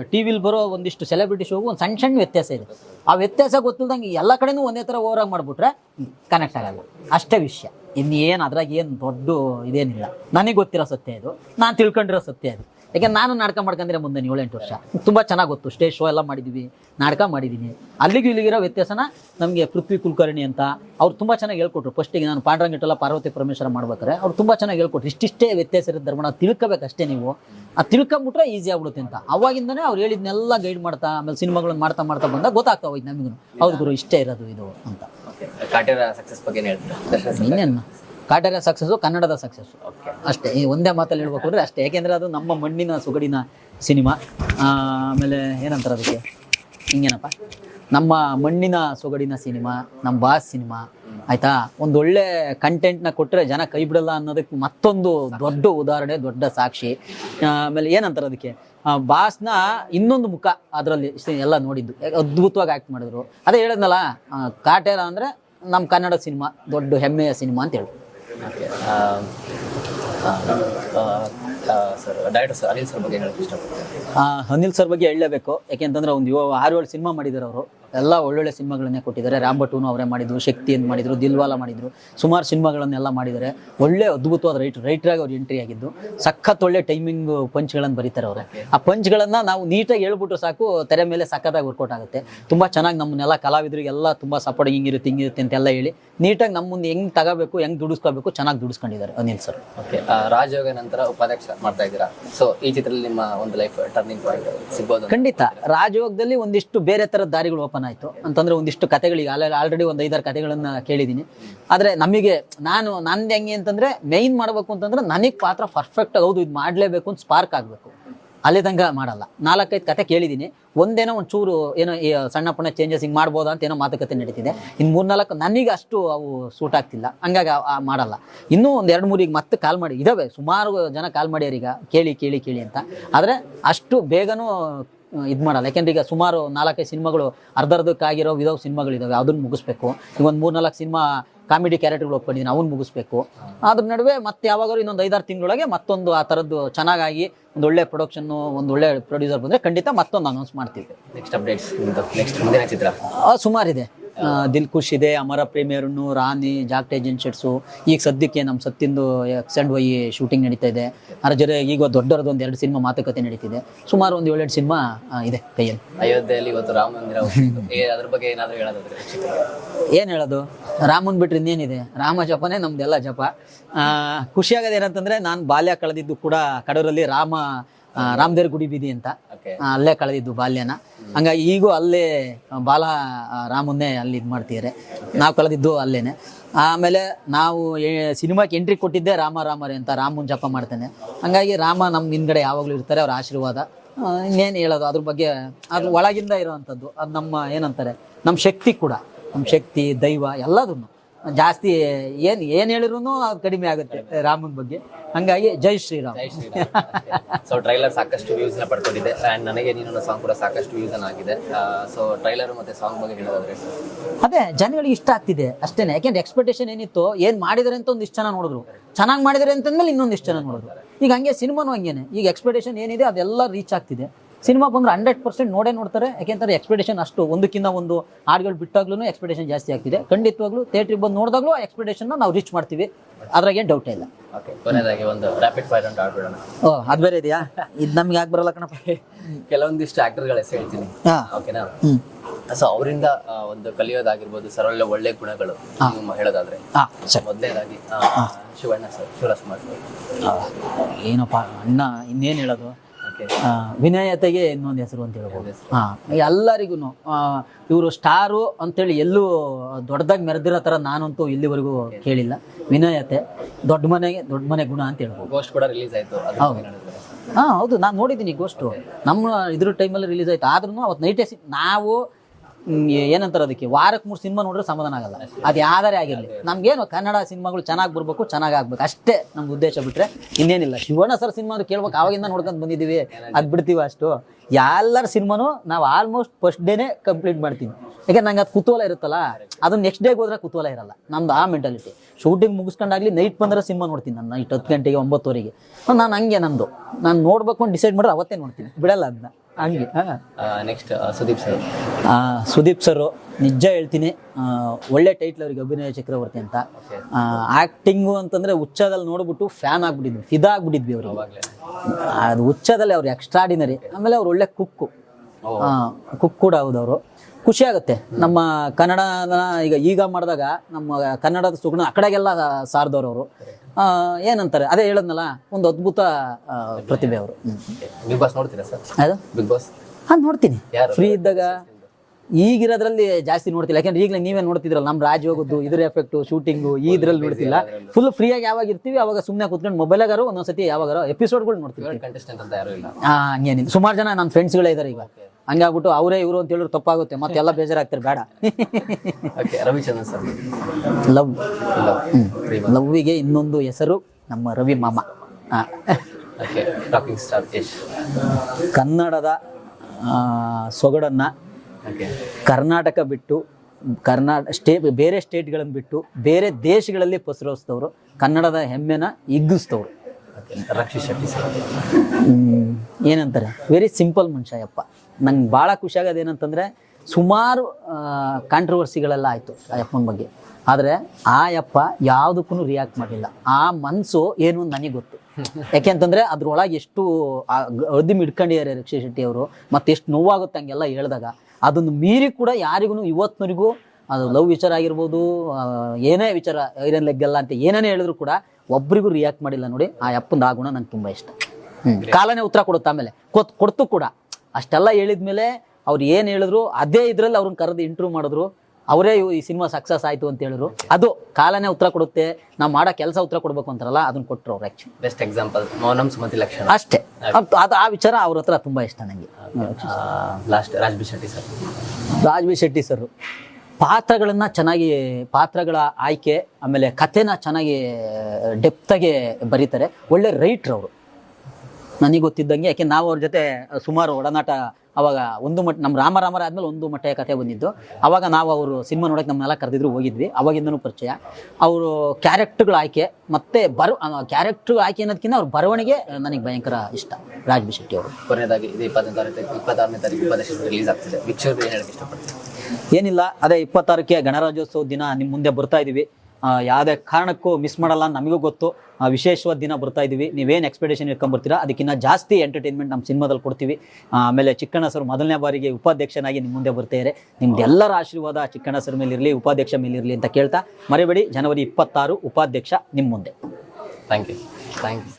ಟಿ ವಿಲಿ ಬರೋ ಒಂದಿಷ್ಟು ಸೆಲೆಬ್ರಿಟಿ ಶೋಗೂ ಒಂದು ಸಣ್ಣ ಸಣ್ಣ ವ್ಯತ್ಯಾಸ ಇದೆ. ಆ ವ್ಯತ್ಯಾಸ ಗೊತ್ತಿಲ್ದಂಗೆ ಎಲ್ಲ ಕಡೆನೂ ಒಂದೇ ಥರ ಓವರಾಗಿ ಮಾಡಿಬಿಟ್ರೆ ಕನೆಕ್ಟ್ ಆಗಲ್ಲ. ಅಷ್ಟೇ ವಿಷಯ. ಇನ್ನೇನು ಅದ್ರಾಗ ಏನು ದೊಡ್ಡ ಇದೇನಿಲ್ಲ. ನನಗೆ ಗೊತ್ತಿರೋ ಸತ್ಯ ಇದು. ನಾನು ತಿಳ್ಕೊಂಡಿರೋ ಸತ್ಯ ಇದು. ಯಾಕೆ ನಾನು ನಾಟಕ ಮಾಡ್ಕೊಂಡ್ರೆ ಮುಂದೆ ಏಳೆಂಟು ವರ್ಷ. ತುಂಬ ಚೆನ್ನಾಗಿ ಗೊತ್ತು. ಸ್ಟೇಜ್ ಶೋ ಎಲ್ಲ ಮಾಡಿದ್ದೀವಿ ನಾಟಕ ಮಾಡಿದ್ದೀನಿ ಅಲ್ಲಿಗೂ ಇಲ್ಲಿಗಿರೋ ವ್ಯತ್ಯಾಸನ ನಮಗೆ ಪೃಥ್ವಿ ಕುಲಕರ್ಣಿ ಅಂತ ಅವ್ರು ತುಂಬ ಚೆನ್ನಾಗಿ ಹೇಳ್ಕೊಟ್ರು. ಫಸ್ಟಿಗೆ ನಾನು ಪಾಂಡ್ರಂಗಿಟ್ಟಲ್ಲ ಪಾರ್ವತಿ ಪರಮೇಶ್ವರ ಮಾಡ್ಬೇಕಾರೆ ಅವ್ರು ತುಂಬ ಚೆನ್ನಾಗಿ ಹೇಳ್ಕೊಟ್ರು. ಇಷ್ಟಿಷ್ಟೇ ವ್ಯತ್ಯಾಸ ಇರೋ ಧರ್ಮ ನಾವು ಅಷ್ಟೇ ನೀವು. ಆ ತಿಳ್ಕೊಂಬಿಟ್ರೆ ಈಸಿ ಆಗ್ಬಿಡುತ್ತೆ ಅಂತ. ಅವಾಗಿಂದನೇ ಅವ್ರು ಹೇಳಿದ್ನೆಲ್ಲ ಗೈಡ್ ಮಾಡ್ತಾ ಆಮೇಲೆ ಸಿನಿಮಾಗಳನ್ನ ಮಾಡ್ತಾ ಮಾಡ್ತಾ ಬಂದಾಗ ಗೊತ್ತಾಗ್ತಾ ಹೋಯ್ತು ನಮಗೂ ಹೌದು ಗುರು ಇಷ್ಟೇ ಇರೋದು ಇದು ಅಂತ. ಸಕ್ಸಸ್ ಬಗ್ಗೆ ಕಾಟೇರ ಸಕ್ಸಸ್ಸು ಕನ್ನಡದ ಸಕ್ಸಸ್ಸು ಅಷ್ಟೇ ಈ ಒಂದೇ ಮಾತಲ್ಲಿ ಹೇಳ್ಬೇಕು ಅಂದರೆ ಅಷ್ಟೇ. ಯಾಕೆಂದ್ರೆ ಅದು ನಮ್ಮ ಮಣ್ಣಿನ ಸೊಗಡಿನ ಸಿನಿಮಾ. ಆಮೇಲೆ ಏನಂತಾರೆ ಅದಕ್ಕೆ? ಹಿಂಗೇನಪ್ಪ? ನಮ್ಮ ಮಣ್ಣಿನ ಸೊಗಡಿನ ಸಿನಿಮಾ ನಮ್ಮ ಬಾಸ್ ಸಿನಿಮಾ ಆಯಿತಾ? ಒಂದು ಒಳ್ಳೆ ಕಂಟೆಂಟ್ನ ಕೊಟ್ಟರೆ ಜನ ಕೈ ಬಿಡಲ್ಲ ಅನ್ನೋದಕ್ಕೆ ಮತ್ತೊಂದು ದೊಡ್ಡ ಉದಾಹರಣೆ ದೊಡ್ಡ ಸಾಕ್ಷಿ. ಆಮೇಲೆ ಏನಂತಾರೆ ಅದಕ್ಕೆ? ಬಾಸ್ನ ಇನ್ನೊಂದು ಮುಖ ಅದರಲ್ಲಿ ಎಲ್ಲ ನೋಡಿದ್ದು. ಅದ್ಭುತವಾಗಿ ಆ್ಯಕ್ಟ್ ಮಾಡಿದ್ರು. ಅದೇ ಹೇಳಿದ್ನಲ್ಲ ಕಾಟೇರ ಅಂದರೆ ನಮ್ಮ ಕನ್ನಡ ಸಿನಿಮಾ ದೊಡ್ಡ ಹೆಮ್ಮೆಯ ಸಿನಿಮಾ ಅಂತ ಹೇಳಿ. ಡೈರೆಕ್ಟರ್ ಸರ್ ಅನಿಲ್ ಸರ್ ಬಗ್ಗೆ ಹೇಳಬೇಕು ಇಷ್ಟಪಡ್ತೀನಿ ಆ, ಅನಿಲ್ ಸರ್ ಬಗ್ಗೆ ಹೇಳಲೇಬೇಕು ಯಾಕೆಂತಂದ್ರೆ ಒಂದು ಆರು ಏಳು ಸಿನಿಮಾ ಮಾಡಿದ್ದಾರೆ ಅವರು ಎಲ್ಲ ಒಳ್ಳೊಳ್ಳೆ ಸಿನಿಮಾಗಳನ್ನೇ ಕೊಟ್ಟಿದ್ದಾರೆ. ರಾಂಬಟೂನು ಅವರೇ ಮಾಡಿದ್ರು ಶಕ್ತಿ ಅಂತ ಮಾಡಿದ್ರು ದಿಲ್ವಾಲ ಮಾಡಿದ್ರು. ಸುಮಾರು ಸಿನಿಮಾಗಳನ್ನೆಲ್ಲ ಮಾಡಿದ್ದಾರೆ. ಒಳ್ಳೆ ಅದ್ಭುತವಾದ ರೈಟ್ ರೈಟ್ರಾಗಿ ಅವ್ರು ಎಂಟ್ರಿ ಆಗಿದ್ದು. ಸಖತ್ ಒಳ್ಳೆ ಟೈಮಿಂಗ್ ಪಂಚ್ಗಳನ್ನು ಬರೀತಾರೆ ಅವರು. ಆ ಪಂಚ್ಗಳನ್ನು ನಾವು ನೀಟಾಗಿ ಹೇಳ್ಬಿಟ್ರೆ ಸಾಕು ತೆರೆ ಮೇಲೆ ಸಖತ್ತಾಗಿ ವರ್ಕೌಟ್ ಆಗುತ್ತೆ. ತುಂಬ ಚೆನ್ನಾಗಿ ನಮ್ಮನ್ನೆಲ್ಲ ಕಲಾವಿದರಿಗೆಲ್ಲ ತುಂಬ ಸಪೋರ್ಟ್ ಹಿಂಗಿರುತ್ತೆ ಹಿಂಗಿರುತ್ತೆ ಅಂತೆಲ್ಲ ಹೇಳಿ ನೀಟಾಗಿ ನಮ್ಮ ಮುಂದೆ ಹೆಂಗೆ ತಗೋಬೇಕು ಹೆಂಗೆ ದುಡಿಸ್ಕೋಬೇಕು ಚೆನ್ನಾಗಿ ದುಡಿಸ್ಕೊಂಡಿದ್ದಾರೆ ಅನಿಲ್ ಸರ್. ಓಕೆ ರಾಜಯೋಗ ನಂತರ ಉಪಾಧ್ಯಕ್ಷ ಮಾಡ್ತಾ ಇದ್ದೀರಾ? ಸೊ ಈ ಚಿತ್ರದಲ್ಲಿ ನಿಮ್ಮ ಒಂದು ಲೈಫ್ ಟರ್ನಿಂಗ್ ಪಾಯಿಂಟ್ ಸಿಗ್ಬೋದು ಖಂಡಿತ. ರಾಜಯೋಗದಲ್ಲಿ ಒಂದಿಷ್ಟು ಬೇರೆ ಥರದ ದಾರಿಗಳು ಓಪನ್ ಆಯಿತು. ಅಂತಂದ್ರೆ ಒಂದಿಷ್ಟು ಕತೆಗಳಿಗೆ ಆಲ್ರೆಡಿ ಒಂದು ಐದಾರು ಕತೆಗಳನ್ನ ಕೇಳಿದ್ದೀನಿ ಆದರೆ ನಮಗೆ, ನಾನು, ನಂದು ಹೆಂಗೆ ಅಂತಂದ್ರೆ ಮೇಯ್ನ್ ಮಾಡಬೇಕು ಅಂತಂದ್ರೆ ನನಗೆ ಪಾತ್ರ ಪರ್ಫೆಕ್ಟ್ ಹೌದು, ಇದು ಮಾಡಲೇಬೇಕು ಅಂತ ಸ್ಪಾರ್ಕ್ ಆಗಬೇಕು. ಅಲ್ಲಿ ಮಾಡಲ್ಲ. ನಾಲ್ಕೈದು ಕತೆ ಕೇಳಿದ್ದೀನಿ ಒಂದೇನೋ ಒಂದು ಚೂರು ಏನೋ ಸಣ್ಣ ಪುಣ್ಣ ಚೇಂಜಸ್ ಹಿಂಗೆ ಮಾಡ್ಬೋದಾ ಅಂತ ಏನೋ ಮಾತುಕತೆ ನಡೀತಿದೆ. ಇನ್ನು ಮೂರ್ನಾಲ್ಕು, ನನಗೆ ಅಷ್ಟು ಅವು ಸೂಟ್ ಆಗ್ತಿಲ್ಲ. ಹಂಗಾಗಿ ಮಾಡಲ್ಲ. ಇನ್ನೂ ಒಂದು ಎರಡು ಮೂರಿಗೆ ಮತ್ತೆ ಕಾಲ್ ಮಾಡಿ, ಇದಾವೆ. ಸುಮಾರು ಜನ ಕಾಲ್ ಮಾಡ್ಯಾರೀಗ, ಕೇಳಿ ಕೇಳಿ ಕೇಳಿ ಅಂತ. ಆದರೆ ಅಷ್ಟು ಬೇಗನೂ ಇದು ಮಾಡಲ್ಲ. ಯಾಕೆಂದ್ರೆ ಈಗ ಸುಮಾರು ನಾಲ್ಕೈದು ಸಿನಿಮಾಗಳು ಅರ್ಧ ಅರ್ಧಕ್ಕಾಗಿರೋ ವಿಧವ್ ಸಿನಿಮಾಗಳಿದ್ದಾವೆ ಅದನ್ನ ಮುಗಿಸ್ಬೇಕು. ಈಗ ಒಂದು ಮೂರು ನಾಲ್ಕು ಸಿನಿಮಾ ಕಾಮಿಡಿ ಕ್ಯಾರೆಕ್ಟರ್ಗಳು ಒಪ್ಕೊಂಡಿದ್ದೀನಿ ಅವನು ಮುಗಿಸ್ಬೇಕು. ಅದ್ರ ನಡುವೆ ಮತ್ತೆ ಯಾವಾಗಲೂ ಇನ್ನೊಂದು ಐದಾರು ತಿಂಗಳೊಳಗೆ ಮತ್ತೊಂದು ಆ ಥರದ್ದು ಚೆನ್ನಾಗಾಗಿ ಒಂದು ಒಳ್ಳೆ ಪ್ರೊಡಕ್ಷನ್ನು ಒಂದು ಒಳ್ಳೆ ಪ್ರೊಡ್ಯೂಸರ್ ಬಂದರೆ ಖಂಡಿತ ಮತ್ತೊಂದು ಅನೌನ್ಸ್ ಮಾಡ್ತೀವಿ. ನೆಕ್ಸ್ಟ್ ಅಪ್ಡೇಟ್ಸ್ ನೆಕ್ಸ್ಟ್ ಮುಂದಿನ ಚಿತ್ರ? ಸುಮಾರಿದೆ. ದಿಲ್ ಖುಷ್ ಇದೆ ಅಮರ ಪ್ರೇಮಿಯರ್ನು ರಾಣಿ ಜಾಕ್ಟ್ ಶೆಟ್ಸ್. ಈಗ ಸದ್ಯಕ್ಕೆ ನಮ್ಮ ಸತ್ತಿಂದು ಎಕ್ಸ್ ಆ್ಯಂಡ್ ವೈ ಶೂಟಿಂಗ್ ನಡೀತಾ ಇದೆ. ಅದರ ಜೊತೆ ಈಗ ದೊಡ್ಡರದ್ದು ಒಂದು ಎರಡು ಸಿನಿಮಾ ಮಾತುಕತೆ ನಡೀತಿದೆ. ಸುಮಾರು ಒಂದು ಏಳೆಂಟು ಸಿನಿಮಾ ಇದೆ ಕೈಯಲ್ಲಿ. ಅಯೋಧ್ಯೆಯಲ್ಲಿ ಇವತ್ತು ರಾಮ ಮಂದಿರ ಅದ್ರ ಬಗ್ಗೆ ಏನಾದ್ರು ಹೇಳೋದಾದ್ರೆ ವೀಕ್ಷಕರಿಗೆ? ಏನು ಹೇಳೋದು? ರಾಮನ್ ಬಿಟ್ರೆ ಇನ್ನೇನಿದೆ? ರಾಮ ಜಪನೇ ನಮ್ದೆಲ್ಲ ಜಪ. ಆ, ಖುಷಿಯಾಗೋದು ಏನಂತಂದ್ರೆ ನಾನು ಬಾಲ್ಯ ಕಳೆದಿದ್ದು ಕೂಡ ಕಡೂರಲ್ಲಿ ರಾಮ ರಾಮದೇವ್ರ ಗುಡಿ ಬೀದಿ ಅಂತ. ಅಲ್ಲೇ ಕಳೆದಿದ್ದು ಬಾಲ್ಯನ. ಹಂಗಾಗಿ ಈಗೂ ಅಲ್ಲೇ ಬಾಲ ರಾಮನ್ನೇ ಅಲ್ಲಿ ಇದು ಮಾಡ್ತಿದ್ದಾರೆ ನಾವು ಕಳೆದಿದ್ದು ಅಲ್ಲೇನೆ. ಆಮೇಲೆ ನಾವು ಸಿನಿಮಾಕ್ಕೆ ಎಂಟ್ರಿ ಕೊಟ್ಟಿದ್ದೆ ರಾಮ ರಾಮರೇ ಅಂತ ರಾಮನ್ ಜಪ ಮಾಡ್ತೇನೆ. ಹಂಗಾಗಿ ರಾಮ ನಮ್ಮ ಹಿಂದ್ಗಡೆ ಯಾವಾಗಲೂ ಇರ್ತಾರೆ ಅವ್ರ ಆಶೀರ್ವಾದ. ಇನ್ನೇನು ಹೇಳೋದು ಅದ್ರ ಬಗ್ಗೆ ಅದು ಒಳಗಿಂದ ಇರೋವಂಥದ್ದು ಅದು ನಮ್ಮ ಏನಂತಾರೆ ನಮ್ಮ ಶಕ್ತಿ ಕೂಡ. ನಮ್ಮ ಶಕ್ತಿ ದೈವ ಎಲ್ಲದನ್ನು. ಜಾಸ್ತಿ ಏನ್ ಏನ್ ಹೇಳಿದ್ರು ಅದು ಕಡಿಮೆ ಆಗುತ್ತೆ ರಾಮನ್ ಬಗ್ಗೆ. ಹಂಗಾಗಿ ಜೈ ಶ್ರೀರಾಮ್. ಜೈ ಶ್ರೀರಾಮ್. ಸೊ ಟ್ರೈಲರ್ ಸಾಕಷ್ಟು ವ್ಯೂಸ್ನ ಪಡ್ಕೊಂಡಿದೆ. ಅಂಡ್ ನನಗೆ ನೀನು ಸಾಂಗ್ ಕೂಡ ಸಾಕಷ್ಟು ವ್ಯೂಸ್ ಆಗಿದೆ. ಸೊ ಟ್ರೈಲರ್ ಮತ್ತೆ ಸಾಂಗ್ ಬಗ್ಗೆ ಹೇಳೋದಾದ್ರೆ? ಅದೇ ಜನಗಳಿಗೆ ಇಷ್ಟ ಆಗ್ತಿದೆ ಅಷ್ಟೇನೆ. ಯಾಕೆಂದ್ರೆ ಎಕ್ಸ್ಪೆಕ್ಟೇಷನ್ ಏನಿತ್ತು ಏನ್ ಮಾಡಿದಾರೆ ಅಂತ ಒಂದಿಷ್ಟು ಜನ ನೋಡಿದ್ರು. ಚೆನ್ನಾಗಿ ಮಾಡಿದಾರೆ ಅಂತಂದ್ಮೇಲೆ ಇನ್ನೊಂದಿಷ್ಟು ಜನ ನೋಡಿದ್ರು. ಈಗ ಹಂಗೆ ಸಿನಿಮಾನು ಹಂಗೇನೆ. ಈಗ ಎಕ್ಸ್ಪೆಕ್ಟೇಷನ್ ಏನಿದೆ ಅದೆಲ್ಲ ರೀಚ್ ಆಗ್ತಿದೆ. ಸಿನಿಮಾ ಬಂದ್ರೆ ಹಂಡ್ರೆಡ್ ಪರ್ಸೆಂಟ್ ನೋಡೇ ನೋಡ್ತಾರೆ. ಯಾಕೆಂತಾರೆ ಎಕ್ಸ್ಪೆಕ್ಟೇಷನ್ ಅಷ್ಟು. ಒಂದಕ್ಕಿಂತ ಒಂದು ಹಾಡುಗಳು ಬಿಟ್ಟಾಗ್ಲೂ ಎಕ್ಸ್ಪೆಕ್ಟೇಷನ್ ಜಾಸ್ತಿ ಆಗ್ತಿದೆ. ಖಂಡಿತವಾಗ್ಲೂ ಥಿಯೇಟ್ರಿಗೆ ಬಂದು ನೋಡಿದಾಗ್ಲೂ ಎಕ್ಸ್ಪೆಕ್ಟೇಷನ್ ನಾವು ರೀಚ್ ಮಾಡ್ತೀವಿ. ಅದ್ರಾಗ ಡೌಟ್ ಡೌಟೇ ಇಲ್ಲ. ಓಕೆ ಕೊನೆಯದಾಗಿ ಒಂದು ರ್ಯಾಪಿಡ್ ಫೈರ್ ಅಂತ ಆಡ್ಬಿಡೋಣ. ಓ ಅದು ಬೇರೆ ಇದೆಯಾ? ಇದು ನಮ್ಗೆ ಯಾಕೆ ಬರಲ್ಲ ಕಣಪ್ಪ? ಕೆಲವೊಂದಿಷ್ಟು ಆಕ್ಟರ್ಗಳ ಹೆಸರು ಹೇಳ್ತೀನಿ. ಓಕೆನಾ ಸೊ ಅವರಿಂದ ಒಂದು ಕಲಿಯೋದಾಗಿರ್ಬೋದು ಸರ್ ಒಳ್ಳೆ ಒಳ್ಳೆ ಗುಣಗಳು ಹೇಳೋದಾದ್ರೆ ಮೊದಲನೇದಾಗಿ ಶಿವಣ್ಣ ಸರ್ ಶಿವರಾಜ್ ಕುಮಾರ್ ಏನಪ್ಪ ಅಣ್ಣ ಇನ್ನೇನು ಹೇಳೋದು? ವಿನಯತೆಗೆ ಇನ್ನೊಂದು ಹೆಸರು ಅಂತ ಹೇಳ್ಬೋದು. ಹಾ ಎಲ್ಲರಿಗೂ ಇವರು ಸ್ಟಾರು ಅಂತೇಳಿ ಎಲ್ಲೂ ದೊಡ್ಡದಾಗಿ ಮೆರೆದಿರೋ ಥರ ನಾನಂತೂ ಇಲ್ಲಿವರೆಗೂ ಕೇಳಿಲ್ಲ. ವಿನಯತೆ ದೊಡ್ಡ ಮನೆಗೆ ದೊಡ್ಡ ಮನೆ ಗುಣ ಅಂತ ಹೇಳ್ಬೋದು. ಗೋಸ್ಟ್ ಕೂಡ ರಿಲೀಸ್ ಆಯ್ತು ಹೌದು. ಹಾಂ ಹೌದು ನಾನು ನೋಡಿದ್ದೀನಿ ಗೋಸ್ಟು ನಮ್ಮ ಇದ್ರ ಟೈಮಲ್ಲಿ ರಿಲೀಸ್ ಆಯ್ತು. ಆದ್ರೂ ಅವತ್ತು ನೈಟೇ ನಾವು ಹ್ಮ್, ಏನಂತಾರೆ ಅದಕ್ಕೆ. ವಾರಕ್ಕೆ ಮೂರು ಸಿನಿಮಾ ನೋಡಿದ್ರೆ ಸಮಾಧಾನ ಆಗಲ್ಲ. ಅದು. ಯಾವ್ದಾರೇ ಆಗಿರಲಿ. ನಮ್ಗೇನು ಕನ್ನಡ ಸಿನಿಮಾಗಳು ಚೆನ್ನಾಗಿ ಬರ್ಬೇಕು ಚೆನ್ನಾಗಿ ಆಗ್ಬೇಕು. ಅಷ್ಟೇ ನಮ್ಗೆ ಉದ್ದೇಶ ಬಿಟ್ರೆ ಇನ್ನೇನಿಲ್ಲ. ಶಿವಣ್ಣ ಸರ್ ಸಿನಿಮಾ ಅಂದ್ರೆ ಕೇಳ್ಬೇಕು. ಅವಾಗಿಂದ ನೋಡ್ಕೊಂಡ್ ಬಂದಿದ್ದೀವಿ. ಅದು ಬಿಡ್ತೀವಿ ಅಷ್ಟು. ಎಲ್ಲರ ಸಿನಿಮಾನು ನಾವು ಆಲ್ಮೋಸ್ಟ್ ಫಸ್ಟ್ ಡೇನೆ ಕಂಪ್ಲೀಟ್ ಮಾಡ್ತೀವಿ. ಯಾಕೆ ನಂಗೆ ಅದು ಕುತೂಹಲ ಇರುತ್ತಲ್ಲ? ಅದು ನೆಕ್ಸ್ಟ್ ಡೇಗೆ ಹೋದ್ರೆ ಕುತೂಹಲ ಇರಲ್ಲ. ನಮ್ದು ಆ ಮೆಂಟಾಲಿಟಿ ಶೂಟಿಂಗ್ ಮುಗಿಸ್ಕೊಂಡಾಗ್ಲಿ ನೈಟ್ ಬಂದ್ರೆ ಸಿನಿಮಾ ನೋಡ್ತೀನಿ ನಾನು ನೈಟ್ ಹತ್ತು ಗಂಟೆಗೆ ಒಂಬತ್ತುವರೆಗೆ. ನಾನು ಹಂಗೆ ನಂದು. ನಾನು ನೋಡ್ಬೇಕು ಅಂತ ಡಿಸೈಡ್ ಮಾಡಿದ್ರೆ ಅವತ್ತೇ ನೋಡ್ತೀನಿ. ಬಿಡಲ್ಲ ಅದನ್ನ ಹಂಗೆ ಹಾಂ. Next Sudeep sir. Sudeep sir ನಿಜ ಹೇಳ್ತೀನಿ ಒಳ್ಳೆ ಟೈಟ್ಲ್ ಅವ್ರಿಗೆ ಅಭಿನಯ ಚಕ್ರವರ್ತಿ ಅಂತ. ಆಕ್ಟಿಂಗು ಅಂತಂದ್ರೆ ಉಚ್ಚದಲ್ಲಿ ನೋಡ್ಬಿಟ್ಟು ಫ್ಯಾನ್ ಆಗ್ಬಿಟ್ಟಿದ್ವಿ ಫಿದಾ ಆಗ್ಬಿಟ್ಟಿದ್ವಿ ಅವ್ರಿಗೆ ಅದು ಉಚ್ಚದಲ್ಲಿ ಅವ್ರು ಎಕ್ಸ್ಟ್ರಾಡಿನರಿ ಆಮೇಲೆ ಅವ್ರು ಒಳ್ಳೆ ಕುಕ್ಕು ಕುಕ್ ಕೂಡ ಹೌದು ಅವರು. ಖುಷಿ ಆಗುತ್ತೆ ನಮ್ಮ ಕನ್ನಡನ ಈಗ ಈಗ ಮಾಡಿದಾಗ ನಮ್ಮ ಕನ್ನಡದ ಸುಗುಣ ಆ ಕಡೆಗೆಲ್ಲ ಸಾರ್ದವ್ರು ಅವರು ಏನಂತಾರೆ? ಅದೇ ಹೇಳದ್ನಲ್ಲ ಒಂದು ಅದ್ಭುತ ಪ್ರತಿಭೆ ಅವರು. ಬಿಗ್ ಬಾಸ್ ನೋಡ್ತೀರಾ ಸರ್? ಅದು ಬಿಗ್ ಬಾಸ್? ಹಾಂ ನೋಡ್ತೀನಿ? ಫ್ರೀ ಇದ್ದಾಗ ಈಗಿರೋದ್ರಲ್ಲಿ ಜಾಸ್ತಿ ನೋಡ್ತಿಲ್ಲ. ಯಾಕಂದ್ರೆ ಈಗಲೇ ನೀವೇ ನೋಡ್ತಿದ್ರಲ್ಲ ನಮ್ಮ ರಾಜ್ ಹೋಗೋದು ಇದ್ರ ಎಫೆಕ್ಟು ಶೂಟಿಂಗು ಈ ಇದ್ರಲ್ಲಿ ನೋಡ್ತಿಲ್ಲ. ಫುಲ್ ಫ್ರೀಯಾಗಿ ಯಾವಾಗ ಇರ್ತೀವಿ ಅವಾಗ ಸುಮ್ಮನೆ ಕುತ್ಕೊಂಡು ಮೊಬೈಲಾಗಾರು ಒಂದೊಂದ್ಸತಿ ಯಾವಾಗಾರು ಎಪಿಸೋಡ್ಗಳು ನೋಡ್ತೀವಿ ಹಂಗೇನಿಲ್ಲ. ಸುಮಾರು ಜನ ನನ್ನ ಫ್ರೆಂಡ್ಸ್ಗಳೇ ಇದ್ದಾರೆ ಈಗ. ಹಂಗಾಗ್ಬಿಟ್ಟು ಅವರೇ ಇವರು ಅಂತ ಹೇಳಿದ್ರು ತಪ್ಪಾಗುತ್ತೆ. ಮತ್ತೆಲ್ಲ ಬೇಜಾರಾಗ್ತಾರೆ ಬೇಡ. Okay Ravichandran sir. ಲವ್ ಲವ್ವಿಗೆ ಇನ್ನೊಂದು ಹೆಸರು ನಮ್ಮ ರವಿ ಮಾಮ. ಕನ್ನಡದ ಸೊಗಡನ್ನು ಕರ್ನಾಟಕ ಬಿಟ್ಟು ಕರ್ನಾಟಕ ಸ್ಟೇ ಬೇರೆ ಸ್ಟೇಟ್ಗಳನ್ನು ಬಿಟ್ಟು ಬೇರೆ ದೇಶಗಳಲ್ಲಿ ಪಸರಿಸ್ತವ್ರು ಕನ್ನಡದ ಹೆಮ್ಮೆನ ಹಿಗ್ಗಿಸ್ತವ್ರು. ಏನಂತಾರೆ? ವೆರಿ ಸಿಂಪಲ್ ಮನುಷ್ಯ ಯಪ್ಪ ನಂಗೆ ಭಾಳ ಖುಷಿ ಆಗೋದು ಏನಂತಂದರೆ, ಸುಮಾರು ಕಾಂಟ್ರವರ್ಸಿಗಳೆಲ್ಲ ಆಯಿತು ಆ ಯಪ್ಪನ ಬಗ್ಗೆ. ಆದರೆ ಆ ಯಪ್ಪ ಯಾವುದಕ್ಕೂ ರಿಯಾಕ್ಟ್ ಮಾಡಲಿಲ್ಲ. ಆ ಮನಸ್ಸು ಏನು ನನಗೆ ಗೊತ್ತು. ಯಾಕೆ ಅಂತಂದ್ರೆ, ಅದ್ರೊಳಗೆ ಎಷ್ಟು ಅದಿಮ್ ಮಿಡ್ಕೊಂಡಿದ್ದಾರೆ ರಕ್ಷಿತ್ ಶೆಟ್ಟಿ ಅವರು, ಮತ್ತೆ ಎಷ್ಟು ನೋವಾಗುತ್ತೆ ಹಂಗೆಲ್ಲ ಹೇಳಿದಾಗ, ಅದನ್ನು ಮೀರಿ ಕೂಡ ಯಾರಿಗೂ ಇವತ್ತಿನವರೆಗೂ ಅದು ಲವ್ ವಿಚಾರ ಆಗಿರ್ಬೋದು ಏನೇ ವಿಚಾರ ಐರನ್ ಲೆಗ್ಗೆಲ್ಲ ಅಂತ ಏನೇನೇ ಹೇಳಿದ್ರು ಕೂಡ ಒಬ್ರಿಗೂ ರಿಯಾಕ್ಟ್ ಮಾಡಿಲ್ಲ ನೋಡಿ ಆ ಅಪ್ಪನ ಆ ಗುಣ ನಂಗೆ ತುಂಬ ಇಷ್ಟ. ಕಾಲನೇ ಉತ್ತರ ಕೊಡುತ್ತೆ ಆಮೇಲೆ. ಕೊತ್ ಕೊಡ್ತು ಕೂಡ. ಅಷ್ಟೆಲ್ಲ ಹೇಳಿದ್ಮೇಲೆ ಅವ್ರು ಏನು ಹೇಳಿದ್ರು ಅದೇ ಇದರಲ್ಲಿ ಅವ್ರನ್ನ ಕರೆದು ಇಂಟರ್ವ್ಯೂ ಮಾಡಿದ್ರು. ಅವರೇ ಈ ಸಿನಿಮಾ ಸಕ್ಸಸ್ ಆಯ್ತು ಅಂತ ಹೇಳಿದ್ರು. ಅದು ಕಾಲನೇ ಉತ್ತರ ಕೊಡುತ್ತೆ. ನಾವು ಮಾಡೋ ಕೆಲಸ ಉತ್ತರ ಕೊಡಬೇಕು ಅಂತಾರಲ್ಲ ಅದನ್ನ ಕೊಟ್ಟರು ಅವ್ರು ಆ್ಯಕ್ಚುಲಿ ಬೆಸ್ಟ್ ಎಕ್ಸಾಂಪಲ್ ಮೌನಂ ಸುಮತಿ ಲಕ್ಷಣ. ಅಷ್ಟೇ. ಅದು ಅದು ಆ ವಿಚಾರ ಅವ್ರ ಹತ್ರ ತುಂಬ ಇಷ್ಟ ನನಗೆ last Raj B Shetty sir Raj B Shetty sir ಪಾತ್ರಗಳನ್ನ ಚೆನ್ನಾಗಿ, ಪಾತ್ರಗಳ ಆಯ್ಕೆ, ಆಮೇಲೆ ಕಥೆನ ಚೆನ್ನಾಗಿ ಡೆಪ್ತಾಗೆ ಬರೀತಾರೆ. ಒಳ್ಳೆ ರೈಟ್ರ್ ಅವರು. ನನಗೆ ಗೊತ್ತಿದ್ದಂಗೆ, ಯಾಕೆ ನಾವು ಅವ್ರ ಜೊತೆ ಸುಮಾರು ಒಡನಾಟ ಅವಾಗ ಒಂದು ಮಟ್ಟ ನಮ್ಮ ರಾಮ ರಾಮರ ಆದ್ಮೇಲೆ ಒಂದು ಮಟ್ಟೆಯ ಕಥೆ ಬಂದಿದ್ದು. ಅವಾಗ ನಾವು ಅವರು ಸಿನಿಮಾ ನೋಡಕ್ಕೆ ನಮ್ಮನ್ನೆಲ್ಲ ಕರೆದಿದ್ರು, ಹೋಗಿದ್ವಿ. ಅವಾಗಿಂದನೂ ಪರಿಚಯ. ಅವರು ಕ್ಯಾರೆಕ್ಟರ್ಗಳ ಆಯ್ಕೆ, ಮತ್ತೆ ಬರ ಕ್ಯಾರೆಕ್ಟರ್ ಆಯ್ಕೆ ಅನ್ನೋದಕ್ಕಿಂತ ಅವ್ರ ಬರವಣಿಗೆ ನನಗೆ ಭಯಂಕರ ಇಷ್ಟ. ರಾಜ್ ಬಿ ಶೆಟ್ಟಿ ಅವರು. ಕೊನೆಯದಾಗಿ ಇದು ಇಪ್ಪತ್ತೊಂದು ತಾರೀಕು, ಇಪ್ಪತ್ತಾರನೇ ತಾರೀಕು ರಿಲೀಸ್ ಆಗ್ತಿದೆ. ಏನು ಹೇಳಕ್ಕೆ ಇಷ್ಟಪಡ್ತೀನಿ. ಏನಿಲ್ಲ ಅದೇ ಇಪ್ಪತ್ತಾರಕ್ಕೆ ಗಣರಾಜ್ಯೋತ್ಸವ ದಿನ ನಿಮ್ಮ ಮುಂದೆ ಬರ್ತಾ ಇದೀವಿ. ಆ, ಯಾವುದೇ ಕಾರಣಕ್ಕೂ ಮಿಸ್ ಮಾಡಲ್ಲ ನಮಗೂ ಗೊತ್ತು. ವಿಶೇಷವಾದ ದಿನ ಬರ್ತಾ ಇದ್ದೀವಿ ನೀವೇನು ಎಕ್ಸ್ಪೆಕ್ಟೇಷನ್ ಇಟ್ಕೊಂಡ್ಬರ್ತೀರಾ? ಅದಕ್ಕಿಂತ ಜಾಸ್ತಿ ಎಂಟರ್ಟೈನ್ಮೆಂಟ್ ನಮ್ಮ ಸಿನಿಮಾದಲ್ಲಿ ಕೊಡ್ತೀವಿ. ಆಮೇಲೆ ಚಿಕ್ಕಣ್ಣ ಸರ್ ಮೊದಲನೇ ಬಾರಿಗೆ ಉಪಾಧ್ಯಕ್ಷನಾಗಿ ನಿಮ್ಮ ಮುಂದೆ ಬರ್ತಾರೆ ನಿಮ್ದು ಎಲ್ಲರ ಆಶೀರ್ವಾದ ಚಿಕ್ಕಣ್ಣ ಸರ್ ಮೇಲಿರಲಿ ಉಪಾಧ್ಯಕ್ಷ ಮೇಲಿರಲಿ ಅಂತ ಕೇಳ್ತಾ ಮರಿಬೇಡಿ. ಜನವರಿ ಇಪ್ಪತ್ತಾರು ಉಪಾಧ್ಯಕ್ಷ ನಿಮ್ಮ ಮುಂದೆ. Thank you thank you